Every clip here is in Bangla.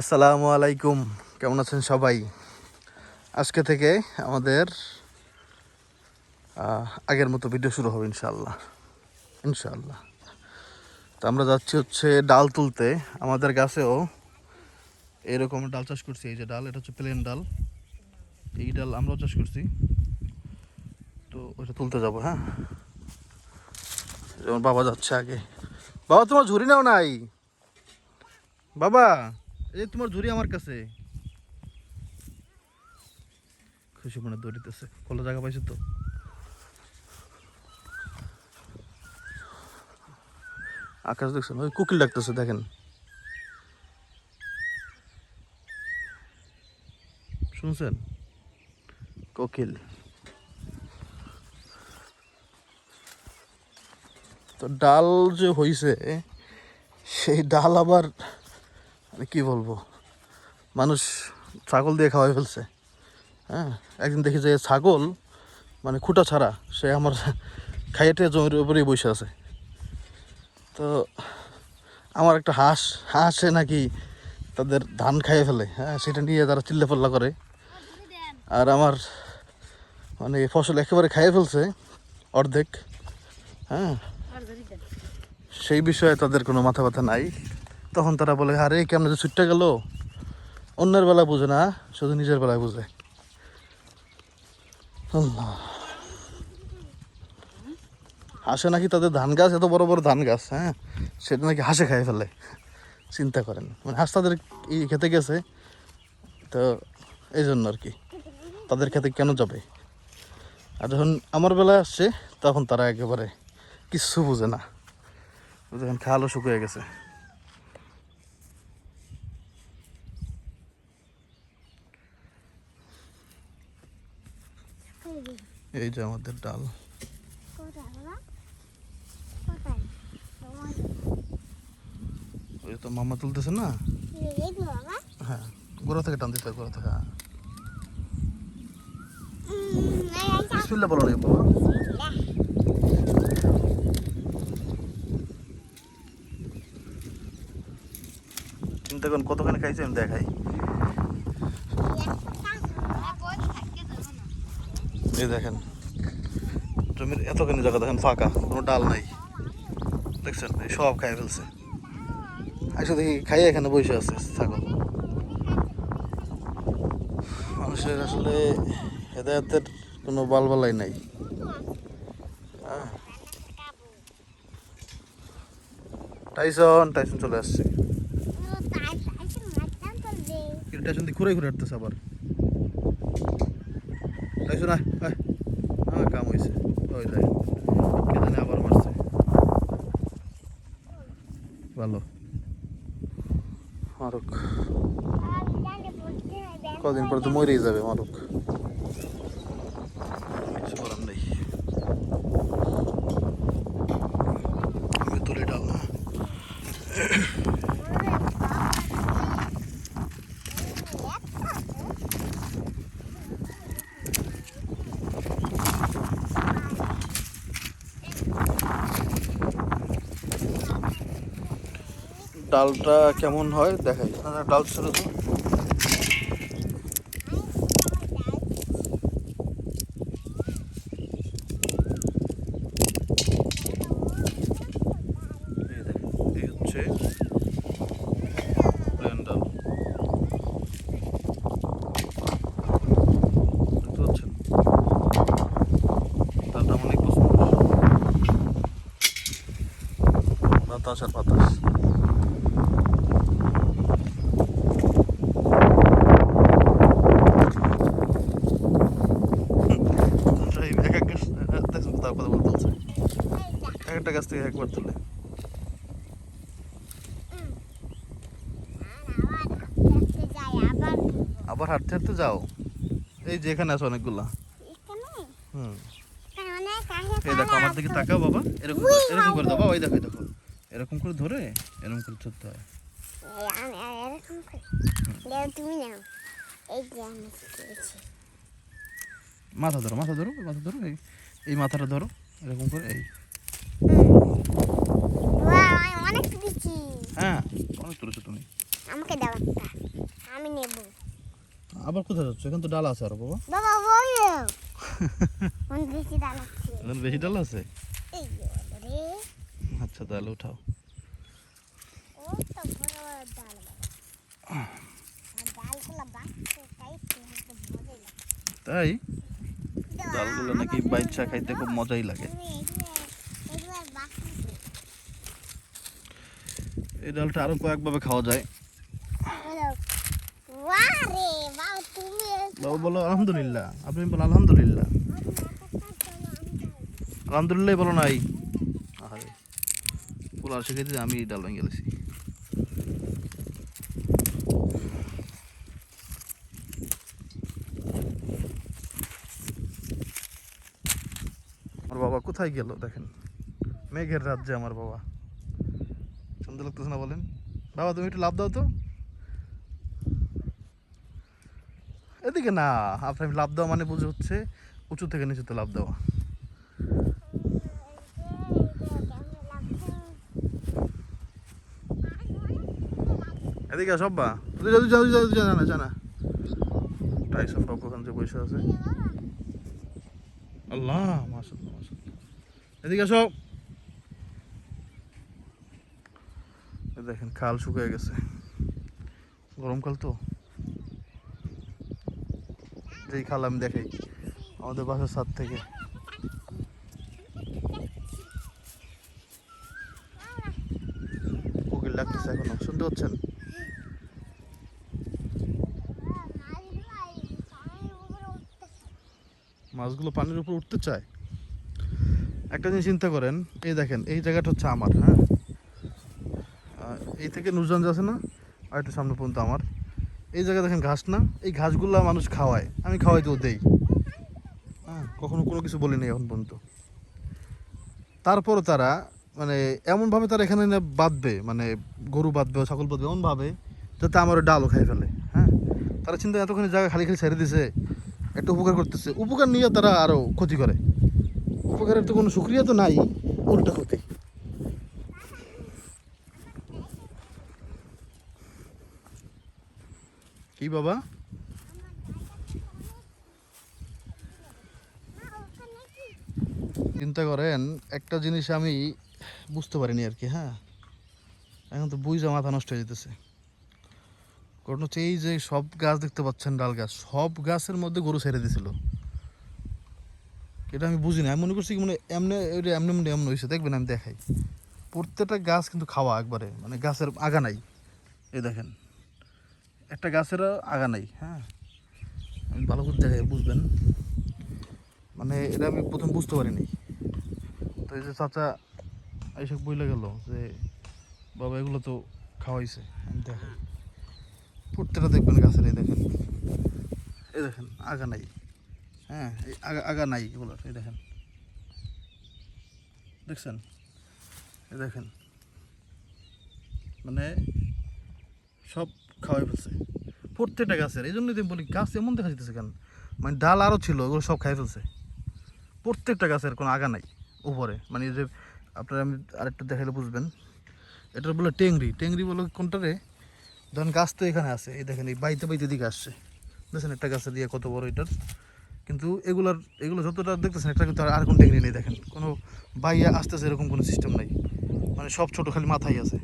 আসসালামু আলাইকুম। কেমন আছেন সবাই? আজকে থেকে আমাদের আগের মতো ভিডিও শুরু হবে ইনশাল্লাহ ইনশাল্লাহ তো আমরা যাচ্ছি হচ্ছে ডাল তুলতে। আমাদের গাছেও এরকম ডাল চাষ করছি, এই যে ডাল, এটা হচ্ছে প্লেন ডাল। এই ডাল আমরাও চাষ করছি। তো ওইটা তুলতে যাব হ্যাঁ? যেমন বাবা যাচ্ছে আগে। বাবা, তোমার ঝুড়ি নাও নাই? বাবা! এই তোমার ঝুড়ি আমার কাছে। খুশি মনে দৌড়িতেছে। খোলা জায়গা পাইছো তো? আকাশ দেখছেন ওই কুকিল ডাকতেছে, দেখেন। শুনছেন? কোকিল। তো ডাল যে হইছে, সেই ডাল আবার মানে কি বলব? মানুষ ছাগল দিয়ে খাওয়াই ফেলছে। হ্যাঁ একদিন দেখি যে ছাগল মানে খুঁটা ছাড়া সে আমার খাইয়েটে জমির উপরেই বসে আছে। তো আমার একটা হাঁস হাঁসে নাকি তাদের ধান খাইয়ে ফেলে হ্যাঁ সেটা নিয়ে তারা চিল্লাপাল্লা করে। আর আমার মানে ফসল একেবারে খাইয়ে ফেলছে অর্ধেক হ্যাঁ। সেই বিষয়ে তাদের কোনো মাথা ব্যথা নাই। তখন তারা বলে, আরে, কেমন যে ছুটতে গেল? অন্যের বেলা বুঝে না, শুধু নিজের বেলায় বুঝে। হাঁসে নাকি তাদের ধান গাছ? এত বড় বড় ধান গাছ হ্যাঁ? সেটা নাকি হাসে খাই ফেলে। চিন্তা করেন। মানে হাঁস তাদের এই খেতে গেছে, তো এই জন্য আর কি। তাদের খেতে কেন যাবে? আর যখন আমার বেলায় আসছে, তখন তারা একেবারে কিচ্ছু বুঝে না। দেখেন খালও শুকিয়ে গেছে। এই যে আমাদের ডাল। ওই তো মামা তুলতেছে না? হ্যাঁ গোড়া থেকে টান দিতে গোড়া থেকে হ্যাঁ। চিন্তা কতখানি খাইছে, আমি দেখাই। এই দেখেন। জমির এতখানি জায়গা দেখেন ফাঁকা কোনো ডাল নাই। দেখছেন? এই সব খাই ফেলছে। আসলে দেখি খাইয়ে এখানে বসে আছে ছাগল। মানুষের আসলে হেদায়তের কোনো বালবালাই নাই। টাইসন টাইসন চলে আসছে। টাইসন ঘুরে ঘুরে হাঁটতেছে আবার। টাইসন না হ্যাঁ কাম হয়েছে ওই দেখ কে জানে আবার মারছে। ভালো। মারুক। কদিন পর তো মরেই যাবে, মারুক কিছু করার নেই আমি তুলে ডাল না ডালটা কেমন হয়? দেখাই। ডাল ছিল তো এই দেখেন, এই হচ্ছে প্লেন ডাল দেখতে পাচ্ছেন ডালটা অনেক পছন্দ বাতাস আর বাতাস এই এক এক গাছ দেখছেন তার কথা বলতে হচ্ছে এক একটা গাছ থেকে একবার তুলে। আবার হাঁটতে হাঁটতে যাও। এই যে এখানে আছে অনেকগুলা। হুম। দেখো, আমার দিকে তাকাও বাবা। এরকম এরকম করে দাও। বাবা ওই দেখো দেখো। এরকম করে ধরে, এরকম করে ধরতে হয়। মাথা ধরো মাথা ধরো মাথা ধরো এই মাথাটা ধরো, এরকম করে, এই ওয়াও আমি অনেক দিচ্ছি হ্যাঁ অনেক তুলেছো তুমি আমাকে দাও একটা আমি নেব আবার কোথায় যাচ্ছ? এখানে তো ডাল আছে আর বাবা। বাবা বলো। বেশি দাঁড়াচ্ছে এখানে বেশি ডাল আছে? আচ্ছা তাহলে উঠাও। ডাল তাই? ডালগুলো নাকি বাইচা খাইতে খুব মজাই লাগে। এই ডালটা আরও কয়েকভাবে খাওয়া যায়। বলো, আলহামদুলিল্লাহ। আপনি আলহামদুলিল্লাহ। বলো আরে আমি ডাল ভেঙে গেছি আমার বাবা কোথায় গেল, দেখেন? মেঘের রাজ্যে আমার বাবা। সুন্দর লাগতেছে না বলেন? বাবা, তুমি একটু লাভ দাও তো। এদিকে না আপনার লাভ দেওয়া মানে বুঝে হচ্ছে উঁচু থেকে নিচুতে লাভ দেওয়া। এদিকে সব বা যদি যদি যদি জানা জানা টাইসন বাবু ওখান থেকে বসে আছে। আল্লাহ মাশাল্লাহ মাশাল্লাহ এদিকে সব দেখেন, খাল শুকিয়ে গেছে। গরমকাল তো। যেই খাল আমি দেখাই আমাদের বাসার ছাদ থেকে। কোকিল লাগতেছে এখনও, শুনতে পাচ্ছেন? মাছগুলো পানির উপর উঠতে চায়। একটা জিনিস চিন্তা করেন, এই দেখেন, এই জায়গাটা হচ্ছে আমার হ্যাঁ? এই থেকে নুরজান আছে না, আর একটু সামনে পর্যন্ত আমার। এই জায়গায় দেখেন ঘাস না, এই ঘাসগুলো মানুষ খাওয়ায়। আমি খাওয়াই তো দেই। হ্যাঁ কখনো কোনো কিছু বলিনি এখন পর্যন্ত। তারপরও তারা মানে এমনভাবে তারা এখানে বাঁধবে মানে গরু বাঁধবে, ছাগল বাঁধবে, এমনভাবে, যাতে আমার ডালও খাই ফেলে হ্যাঁ? তারা চিন্তা এতখানি জায়গা খালি খালি ছেড়ে দিছে, একটা উপকার করতেছে। উপকার নিয়ে তারা আরও ক্ষতি করে। উপকারের তো কোনো সুক্রিয়া তো নাই, উল্টা ক্ষতি। কি বাবা? চিন্তা করেন, একটা জিনিস আমি বুঝতে পারিনি আর কি হ্যাঁ? এখন তো বুঝা মাথা নষ্ট হয়ে যেতেছে। কারণ হচ্ছে এই যে সব গাছ দেখতে পাচ্ছেন, ডাল গাছ, সব গাছের মধ্যে গরু ছেড়ে দিছিল এটা আমি বুঝি না আমি মনে করছি কি মানে এমনি এমনি এমনি এমন হয়েছে, দেখবেন আমি দেখাই। প্রত্যেকটা গাছ কিন্তু খাওয়া একবারে মানে গাছের আগা নাই। এই দেখেন। একটা গাছের আগা নাই হ্যাঁ? আমি ভালো করে দেখাই বুঝবেন। মানে এটা আমি প্রথম বুঝতে পারিনি। তো এই যে চাচা এইসব বইলে গেল যে বাবা এগুলো তো খাওয়াইছে, আমি দেখাই প্রত্যেকটা দেখবেন গাছের, এই দেখেন। এই দেখেন, আগা নাই। হ্যাঁ এই আগা আগা নাই এগুলোর, এই দেখেন। দেখছেন? এই দেখেন। মানে সব খাওয়াই ফেলছে প্রত্যেকটা গাছের এই জন্যই বলি, গাছ এমন দেখা যেতেছে কেন? মানে ডাল আরও ছিল, ওগুলো সব খাই ফেলছে। প্রত্যেকটা গাছের কোনো আগা নাই উপরে। মানে যে আপনার আমি আরেকটা দেখাইলে বুঝবেন। এটার বলে টেংরি। টেংরি বলে কোনটারে? ধরেন গাছ তো এখানে আছে, এই দেখেন, এই বাইতে বাইতে দিকে আসছে। দেখছেন একটা গাছের দিয়ে কত বড় এটার? কিন্তু এগুলার, এগুলো যতটা দেখতেছেন, একটা কিন্তু আর- আর কোনো টেংরি নেই, দেখেন। কোনো বাইয়া আসতেছে এরকম কোনো সিস্টেম নাই। মানে সব ছোটো খালি মাথায় আছে।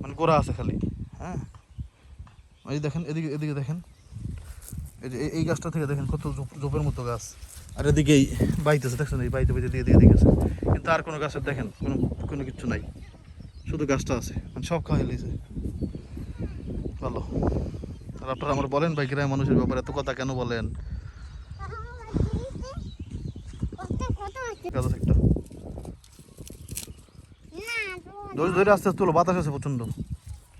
মানে গোড়া আছে খালি হ্যাঁ? এই দেখেন, এদিকে এদিকে দেখেন। এই এই- গাছটা থেকে দেখেন কত ঝোপের মতো গাছ। আর এদিকে এই বাইতেছে, দেখছেন? এই বাইতে বাইতে দিয়ে দিয়ে গেছে। কিন্তু আর কোনো গাছের দেখেন, কোনো কোনো কিছু নাই। শুধু গাছটা আছে। মানে সব খাওয়াই লিছে ভালো। আর আপনারা আমার বলেন ভাই, গ্রামের মানুষের ব্যাপারে এত কথা কেন বলেন? গাছ ধরে আস্তে আস্তে বাতাস আছে প্রচণ্ড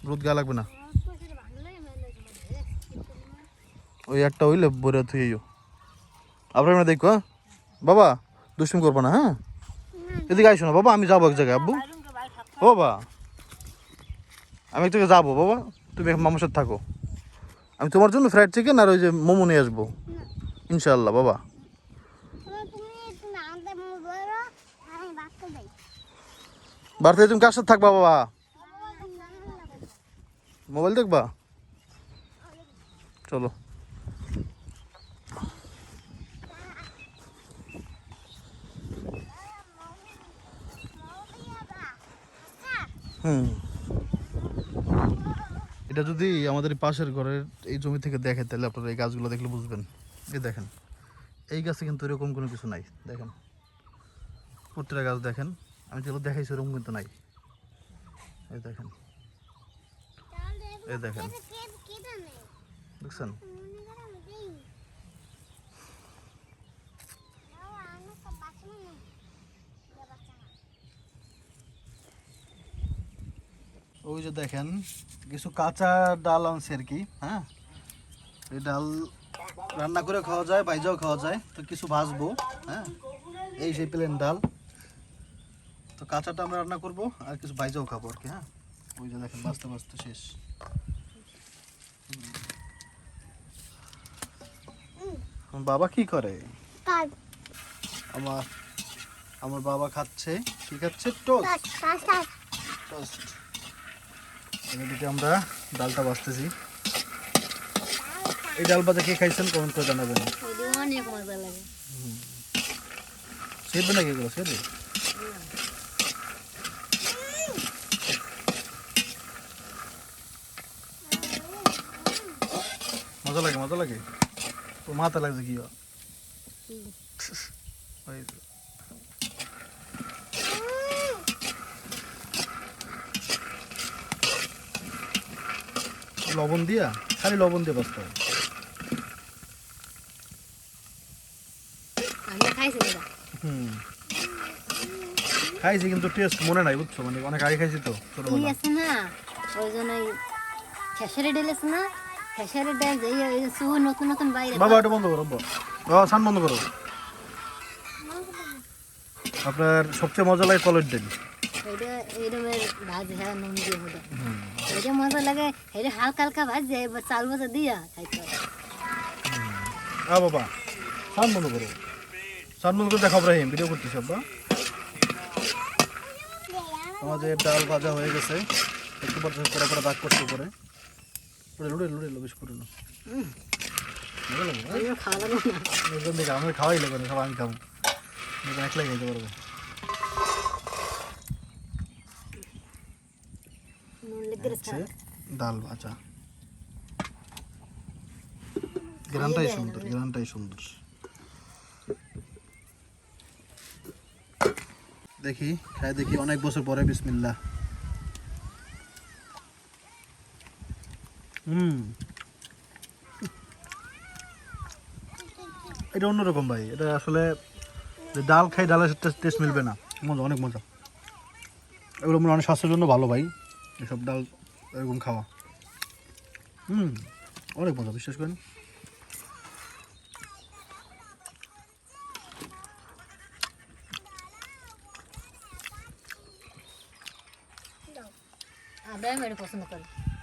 রোদ গায়ে লাগবে না। ওই একটা হইলে বইরা থুইও আপনারা দেখো হ্যাঁ? বাবা, দুষ্টুমি করব না হ্যাঁ? এদিকে আইসো না, বাবা, আমি যাব এক জায়গায়, আব্বু। ও, বাবা, আমি এক জায়গায় যাব, বাবা, তুমি মামার সাথে থাকো। আমি তোমার জন্য ফ্রাইড চিকেন আর ওই যে মোমো নিয়ে আসব। ইনশাল্লাহ বাবা। বাড়িতে তুমি কার সাথে থাকবা, বাবা? মোবাইল দেখবা? চলো। হুম। এটা যদি আমাদের এই পাশের ঘরের এই জমি থেকে দেখে তাহলে আপনারা এই গাছগুলো দেখলে বুঝবেন। এই দেখেন এই গাছে কিন্তু এরকম কোনো কিছু নাই দেখেন। প্রত্যেকটা গাছ দেখেন আমি যেগুলো দেখাইছি এরকম কিন্তু নাই। এই দেখেন এই দেখেন। দেখছেন? ওই যে দেখেন কিছু কাঁচা ডাল আনছে আর কি হ্যাঁ? এই ডাল রান্না করে খাওয়া যায় বাইজাও খাওয়া যায় তো কিছু ভাজবো হ্যাঁ? এই সেই প্লেন ডাল। তো কাঁচাটা আমরা রান্না করব আর কিছু বাইজাও খাব আর কি হ্যাঁ? ওই যে দেখেন বাঁচতে বাঁচতে শেষ। বাবা কি করে? আমার আমার বাবা খাচ্ছে কি খাচ্ছে? টোস্ট টোস্ট এদিকে আমরা ডালটা বাছতেছি এই ডাল ভাজা কে খাইছেন কমেন্ট করে জানাবেন। অনেক মজা লাগে। সেবে নাকি এগুলো? সেবে মজা লাগে মজা লাগে। তো মাথা লাগছে কি ওই যে। লবণ দিয়া খালি লবণ দিয়ে বাঁচতে হবে। খাইছি হুম। খাইছি কিন্তু টেস্ট মনে নাই বুঝছ? মানে অনেক আগে খাইছি তো ছোটবেলা। আছে না ওই জন্য খেসারি ডাল আছে না খেসারি ডাল যে ওই যে নতুন নতুন বাইরে বাবা এটা বন্ধ করো বাবা সান বন্ধ করো। আপনার সবচেয়ে মজা লাগে কলের ডাল। এটা এইরকমের ভাজ হ্যাঁ নুন দিয়ে হলো এটা মজা লাগে এটা হালকা হালকা ভাজ যায় এবার চাল মতো দিয়া খাইতে আ বাবা। সান বন্ধ করো সান বন্ধ করে ভিডিও করতেছি আব্বা। আমাদের ডাল ভাজা হয়ে গেছে একটু পর করে করে দাগ করতে উপরে লুড়ে লুড়ে লুড়ে বেশ করে খাওয়া লাগবে না খাওয়াই লাগবে না। সব আমি খাব একলাই খাইতে পারব নুন লেগে হচ্ছে ডাল ভাজা। গ্রানটাই সুন্দর গ্রানটাই সুন্দর। দেখি খাই দেখি অনেক বছর পরে বিসমিল্লা হুম। এটা অন্যরকম ভাই এটা আসলে যে ডাল খাই ডালের টেস্ট মিলবে না। মজা অনেক মজা। এগুলো মনে হয় অনেক স্বাস্থ্যের জন্য ভালো ভাই। এসব ডাল এরকম খাওয়া। হুম অনেক মজা বিশ্বাস করেন?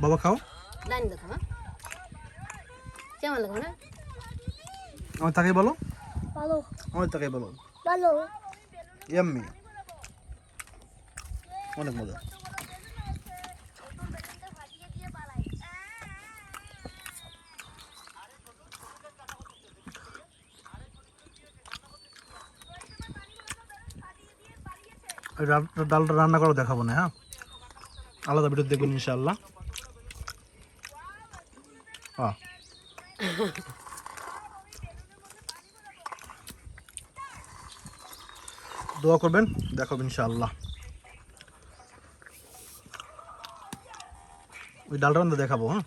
বাবা খাও। লাইন দেখো কেমন লাগবে না আমার তাকে বলো। ভালো। আমার তাকে বলো। ভালো। ইয়াম্মি। অনেক মজা। ডাল- ডালটা রান্না করে দেখাবো না হ্যাঁ? আলাদা ভিডিও দেখবেন ইনশাল্লাহ দোয়া করবেন দেখাবেন ইনশাল্লাহ ওই ডালটা দেখাবো হ্যাঁ?